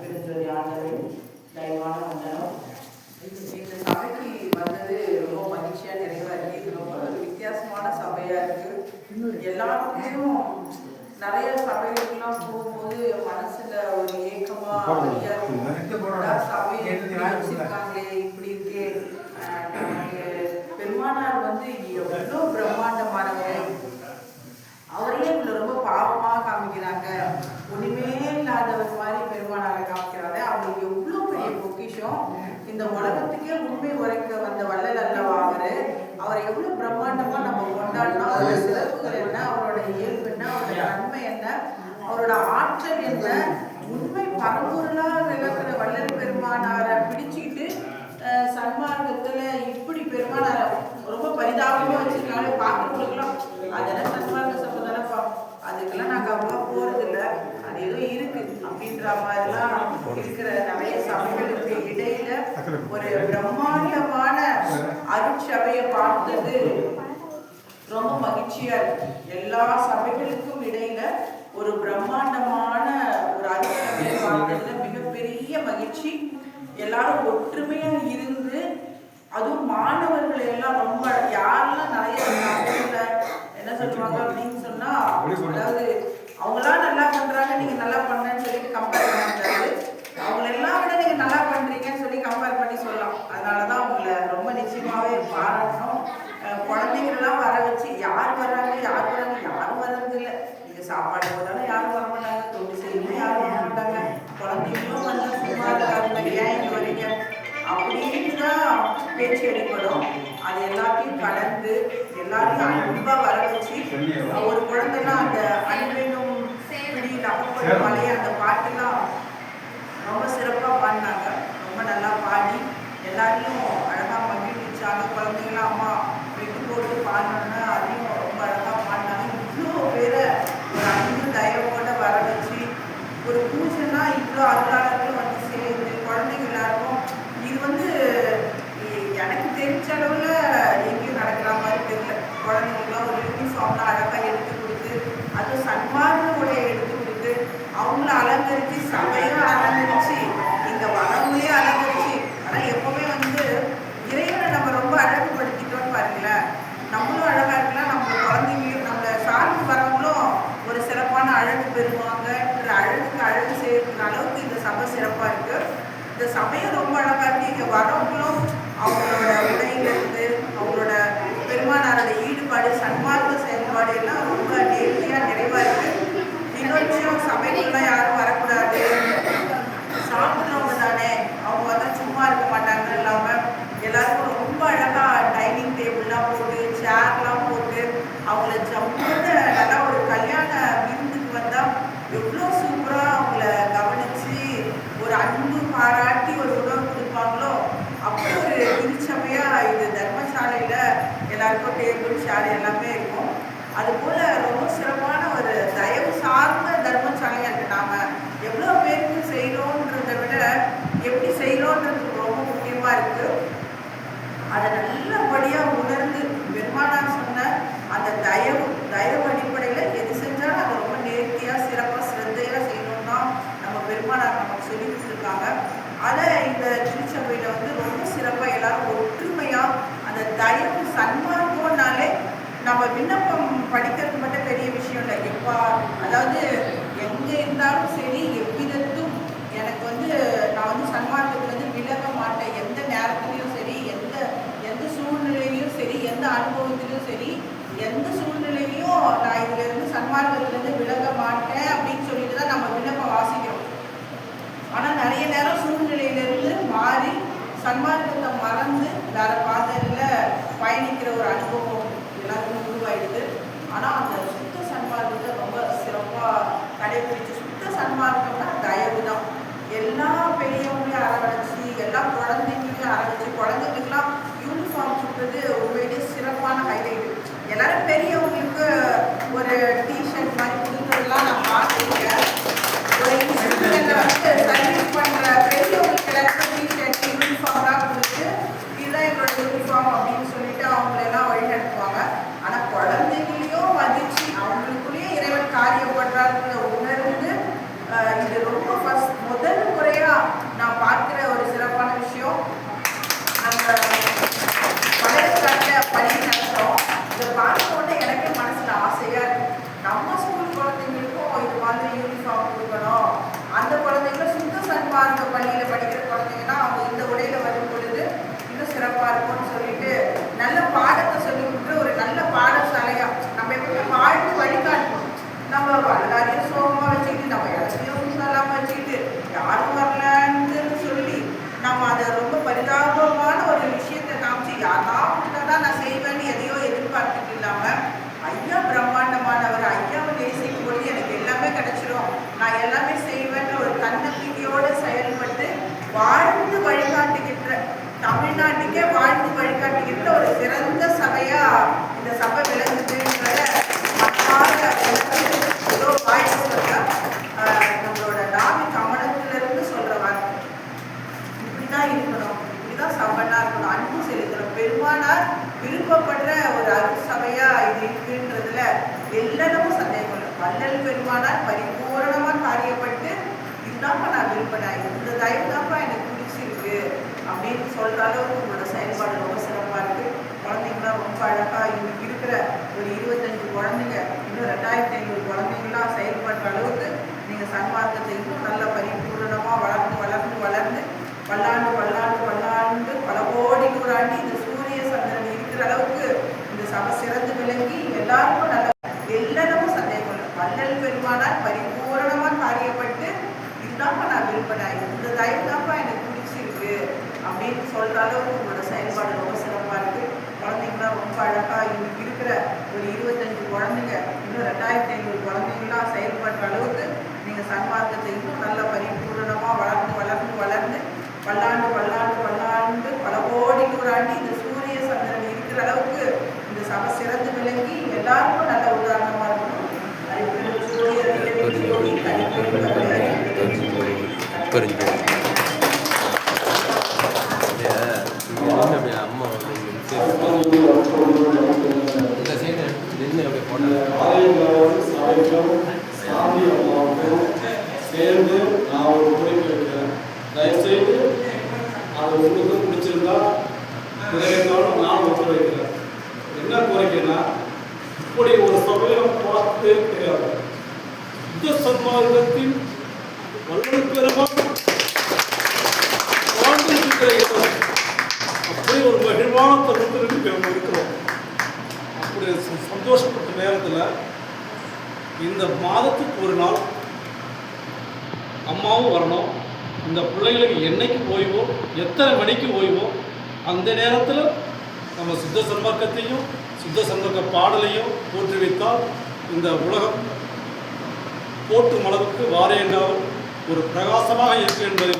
திருச்சொலி ஆண்டவரின் தயவான வந்தனம் இந்த சபைக்கு வந்தது ரொம்ப மகிழ்ச்சியா நிறைவா இருக்கு. இது ரொம்ப ஒரு வித்தியாசமான சபையா இருக்கு. எல்லாருக்கும் நிறைய சபைகளுக்கெல்லாம் போகும்போது மனசுல ஒரு ஏக்கமா வலியா இருக்கும். எல்லா சபையும் வச்சிருக்காங்களே இப்படி இருக்கே. பெருமானார் வந்து எவ்வளோ பிரம்மாண்டமானவர். ஒண்ணுமே இல்லாதவர் மாதிரி பெருமானாரை காமிக்கிறாங்க அவங்களுக்கு எவ்வளவு பெரிய பொக்கிஷம். இந்த உலகத்துக்கே உண்மை உரைக்க வந்த வள்ளல் அல்லவா அவரு? அவரை எவ்வளவு பிரம்மாண்டமா நம்ம கொண்டாடினோம். அவரோட சிறப்புகள் என்ன? அவரோட இயல்பு என்ன? அவரோட நன்மை என்ன? அவரோட ஆற்றல் என்ன? உண்மை பரம்பொருளா விளக்குற வள்ளல் பெருமானாரை பிடிச்சிட்டு அஹ், சன்மார்க்கத்துல இப்படி பெருமானார ரொம்ப பரிதாபமா வச்சிருக்காங்க பார்க்கறவங்களுக்குலாம் அதெல்லாம் சன்மார்க்க தானேப்பா அதுக்கெல்லாம் நாங்க அவ்வளோ போறது இல்ல அது ஏதோ இருக்கு அப்படின்ற மாதிரிலாம் இருக்கிற நிறைய சபைகளுக்கு இடையில ஒரு பிரம்மாண்டமான அருட்சபையை பார்த்தது. ரொம்ப மகிழ்ச்சியா இருக்கு. எல்லா சபைகளுக்கும் இடையில ஒரு பிரம்மாண்டமான ஒரு அருட்சபையை பார்த்ததுல மிகப்பெரிய மகிழ்ச்சி. எல்லாரும் ஒற்றுமையா இருந்து அதுவும் மாணவர்கள் எல்லாம் ரொம்ப யாரெல்லாம் நிறைய என்ன சொல்லுவாங்க அப்படின்னு சொன்னா அதாவது பேச்சு அடிப்படும் அது எல்லாத்தையும் கடந்து எல்லாத்தையும் அன்பா வர வச்சு ஒரு குழந்தைலாம் அந்த அன்பெனும் பிடியில் அகப்படும் மலையை அந்த பாட்டெல்லாம் ரொம்ப சிறப்பாக பாடினாங்க. ரொம்ப நல்லா பாடி எல்லாரையும் அழகாக மகிழ்விச்சாங்க குழந்தைங்களாம் அம்மா விட்டு போட்டு பாடினோன்னா அதையும் ரொம்ப அழகாக பாடினாங்க. இவ்வளோ பேரை ஒரு அன்பு தயவோட வர வச்சு ஒரு பூஜைனா இவ்வளோ அருளாளர்களும் வந்து சேர்ந்து குழந்தைங்க எல்லாருக்கும் இது வந்து எ- எனக்கு தெரிஞ்ச அளவில் எங்கேயும் நடக்கிற மாதிரி தெரியல குழந்தைங்களுக்குலாம் ஒரு யூனிஃபார்ம்லாம் அழகாக எடுத்து கொடுத்து அதுவும் சன்மார்க்க உடைய எடுத்து கொடுத்து அவங்கள அலங்கரிச்சு சபையும் அலங்கரிச்சு இங்க வரவங்களே அலங்கரிச்சு ஆனா எப்பவுமே வந்து இறைவனை நம்ம ரொம்ப அழகுபடுத்திட்டோம்னு பாருங்களேன் நம்மளும் அழகா இருக்கலாம் நம்ம குழந்தைங்களையும் நம்ம சார்ந்து வரவங்களும் ஒரு சிறப்பான அழகு பெறுவாங்கன்ற அழகுக்கு அழகு சேர்க்கிற அளவுக்கு இந்த சபை சிறப்பா இருக்கு இந்த சமயம் ரொம்ப அழகா இருக்கு. இங்க வரவங்களும் அவங்களோட உடையிலிருந்து அவங்களோட பெருமானாரோட ஈடுபாடு சன்மார்க்க செயல்பாடு எல்லாம் ரொம்ப நேர்த்தியா நிறைவா இருக்கு. இன்னொரு விஷயம் சபைக்குள்ள யாரும் வரக்கூடாது சாப்பிட்றவங்க தானே அவங்க வந்து சும்மா இருக்க மாட்டாங்க இல்லாம எல்லாருக்கும் ரொம்ப அழகா டைனிங் டேபிள்லாம் போட்டு சேர்லாம் போட்டு அவங்கள ஜம்முன்னு நல்லா ஒரு கல்யாண விருந்துக்கு வந்தா எவ்வளோ சூப்பரா அவங்கள கவனிச்சு ஒரு அன்பு பாராட்டி ஒரு உணவு கொடுப்பாங்களோ அப்படி ஒரு திருச்சபையா இது தர்மசாலையில எல்லாருக்கும் டேபிள் எல்லாமே இருக்கும். அது போல ரொம்ப சிறப்பான ஒரு தயவு சார்ந்த தர்மசாலையா இருக்கு. நாம எவ்வளவு பேருக்கு செய்யறோன்றதை விட எப்படி செய்யறோன்றது ரொம்ப முக்கியமா இருக்கு. அதை நல்லபடியா உணர்ந்து பெருமானார் சொன்ன அந்த தயவு தயவு அடிப்படையில எது செஞ்சாலும் அதை ரொம்ப நேர்த்தியா சிறப்பா சிரத்தையா செய்யணும்னா நம்ம பெருமானார் நமக்கு சொல்லி கொடுத்துருக்காங்க. அதை இந்த திருச்சபையில வந்து ரொம்ப சிறப்பா எல்லாரும் ஒற்றுமையா அந்த தயவு சன்மார்க்கம்னாலே நம்ம விண்ணப்பம் படிக்கிறது மட்டும் பெரிய விஷயம் இல்லை. எப்பா அதாவது எங்க இருந்தாலும் சரி எவ்விதத்தும் எனக்கு வந்து நான் வந்து சன்மார்க்கத்துலேருந்து விலக மாட்டேன். எந்த நேரத்துலையும் சரி எந்த எந்த சூழ்நிலையிலையும் சரி எந்த அனுபவத்திலையும் சரி எந்த சூழ்நிலையிலையும் நான் இதுல இருந்து சன்மார்க்கத்துலேருந்து விலக மாட்டேன் அப்படின்னு சொல்லிட்டு தான் நம்ம விண்ணப்பம் வாசிக்கிறோம். ஆனால் நிறைய நேரம் சூழ்நிலையிலிருந்து மாறி சன்மார்க்கத்தை மறந்து வேற பாதையில் பயணிக்கிற ஒரு அனுபவம் எல்லாருக்கும் உருவாயிடுது. ஆனா அந்த சுத்த சன்மார்க்கத்தை ரொம்ப சிறப்பா கடைபிடிச்சு சுத்த சன்மார்க்கம்னா தயவு தான். எல்லா பெரியவங்களையும் அரவணைச்சு எல்லா குழந்தைங்களையும் அரவணைச்சு குழந்தைங்களுக்குலாம் யூனிஃபார்ம் சுட்டுறது உண்மையிலேயே சிறப்பான ஹைலைட் எல்லாரும் பெரியவங்களுக்கு ஒரு டிஷர்ட் ரெண்டாயிரத்தி ஐநூறு குழந்தைங்களாம் செயல்படுற அளவுக்கு நீங்க சன்மார்க்கத்தை இன்னும் நல்ல பரிபூரணமா வளர்ந்து வளர்ந்து வளர்ந்து பல்லாண்டு பல்லாண்டு பல்லாண்டு பல கோடி நூறாண்டு இந்த சூரிய சந்திரன் இருக்கிற அளவுக்கு இந்த சபை சிறந்து விளங்கி எல்லாருக்கும் நல்ல எல்லாரும் சந்தேகம் இல்லை. வள்ளல் பெருமானால் பரிபூரணமா காரியப்பட்டு இதுதான்ப்பா நான் விரும்பினேன். இந்த தயவு தான்ப்பா எனக்கு பிடிச்சிருக்கு அப்படின்னு சொல்ற அளவுக்கு உங்களோட செயல்பாடு ரொம்ப சிறப்பாக இருக்கு. குழந்தைங்களாம் ரொம்ப அழகாக இன்னைக்கு இருக்கிற ஒரு இருபத்தஞ்சு குழந்தைங்க இன்னும் ரெண்டாயிரத்தி ஐநூறு குழந்தைங்களாம் செயல்படுற அளவுக்கு நீங்கள் சன்மார்க்கத்தை இன்னும் நல்ல பரிபூரணமாக வளர்ந்து வளர்ந்து வளர்ந்து பல்லாண்டு பல்லாண்டு பல்லாண்டு பல கோடி நூறாண்டு இந்த சூரிய சந்திரன் இருக்கிற அளவுக்கு இந்த சபை சிறந்து விளங்கி எல்லாருக்கும் நல்ல உதாரணமாக இருக்கணும் அறிவுரை சூரிய நிலவில் ஜோதி கனிப்பொழி கவலை புரிஞ்சு போயிடும் அப்படியே அம்மா வந்து இந்த சைடு நின்று அப்படியே போட்டாங்க சாமி அம்மாவுக்கும் சேர்ந்து நான் ஒரு கோரிக்கை வைக்கிறேன் தயவுசெய்து அது உங்களுக்கும் பிடிச்சிருந்தா அந்த நேரத்தில் நம்ம சுத்த சம்பர்க்கத்தையும் சுத்த சம்பர்க்க பாடலையும் தோற்றுவித்தால் இந்த உலகம் போற்றும் அளவுக்கு வாரேண்டால் ஒரு பிரகாசமாக இருக்கு என்பதை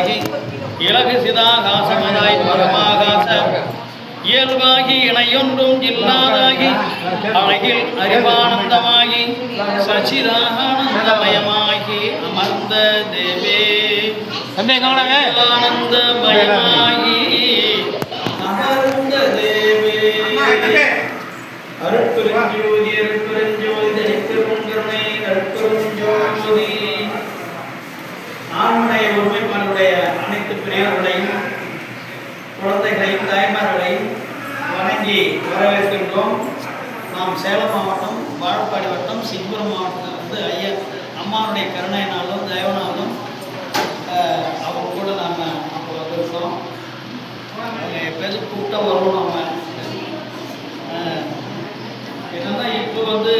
கண்ணதாகி இலகு சிதாகாசமதாய் பரமாகாச. இயல்பாகி இணையொன்றும் இல்லாதாகி அழகில் அறிவானந்தமாகி சச்சிதானந்தமயமாகி அமர்ந்த தேவே ஆனந்தமயமாகி அமர்ந்த தேவே அருட்பெருஞ்சோதி கூட்டம் வரும் வருவோம் நம்ம என்னன்னா இப்போ வந்து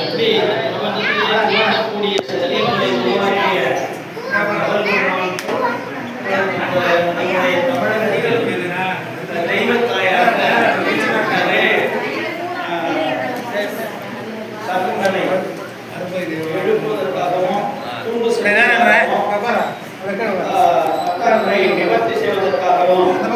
எப்படி நிவர்த்தி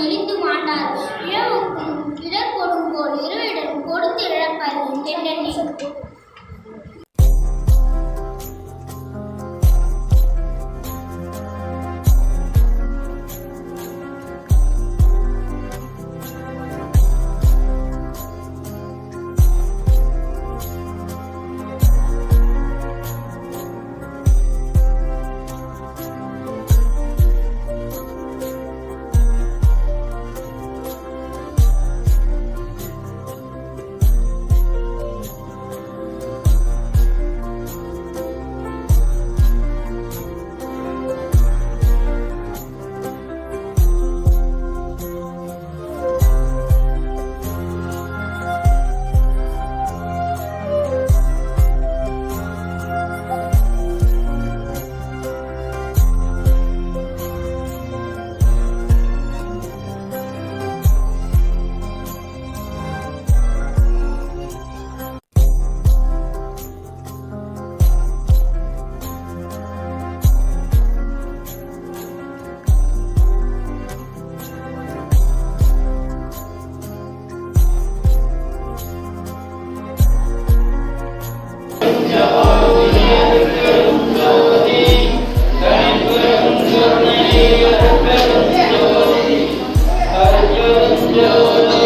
தெரிந்து மாட்டார். இழவுக்கும் இடர் கொடுங்கோல் இரு Lord.